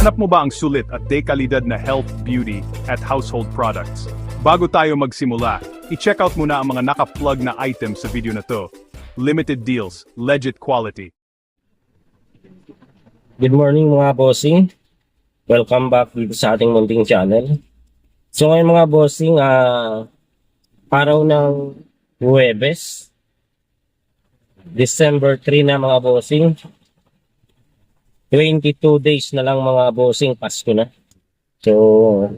Hanap mo ba ang sulit at dekalidad na health, beauty, at household products? Bago tayo magsimula, i-check out muna ang mga naka-plug na items sa video na to. Limited deals, legit quality. Good morning mga bossing. Welcome back sa ating munting channel. So ngayon mga bossing, ah araw ng Huwebes, December 3 na mga bossing. 22 days na lang mga bossing, Pasko na. So,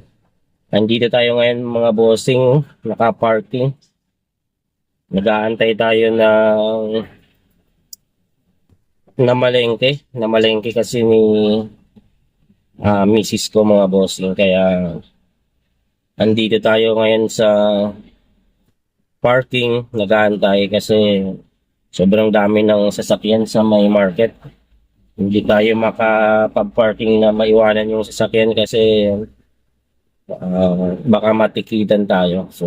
andito tayo ngayon mga bossing, naka-parking. Nag-aantay tayo ng na malengke. Na malengke kasi ni ah misis ko mga bossing. Kaya andito tayo ngayon sa parking. Nag-aantay kasi sobrang dami ng sasakyan sa may market. Hindi tayo makapag-parking na maiwanan yung sasakyan kasi ah, baka matikitan tayo. So,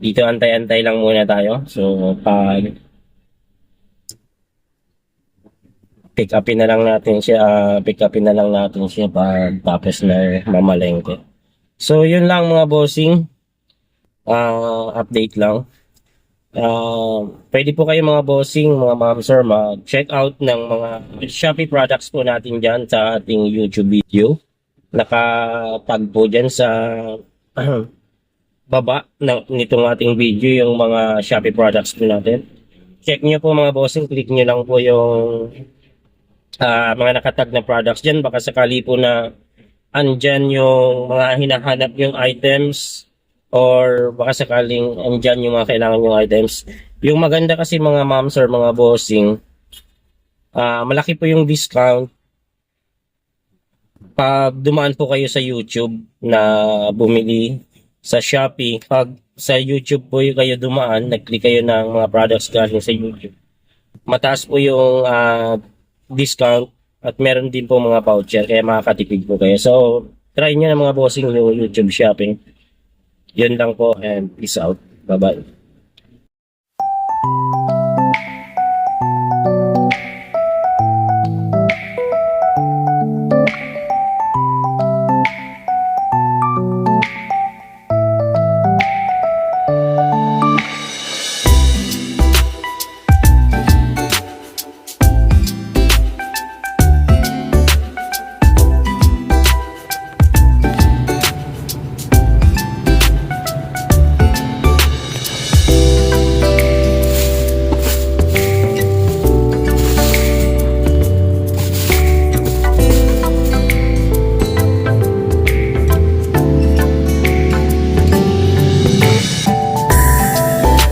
dito antay-antay lang muna tayo. So, pag pick upin na lang natin siya, ah, pick upin na lang natin siya pag tapos na mamalengke. So, yun lang mga bossing. Ah, update lang. Ah, pwede po kayo mga bossing, mga ma'am sir, mag-check out ng mga Shopee products po natin dyan sa ating YouTube video. Nakatag po dyan sa baba ng nitong ating video yung mga Shopee products po natin. Check nyo po mga bossing, click nyo lang po yung ah, mga nakatag na products dyan. Baka sakali po na andyan yung mga hinahanap yung items or baka sakaling andyan yung mga kailangan yung items. Yung maganda kasi mga moms or mga bossing, ah malaki po yung discount pag dumaan po kayo sa YouTube na bumili sa Shopee. Pag sa YouTube po kayo dumaan, nag-click kayo ng mga products galing sa YouTube. Mataas po yung ah, discount at meron din po mga voucher kaya makakatipid po kayo. So, try nyo na mga bossing yung YouTube shopping. Yun lang po and peace out. Bye-bye.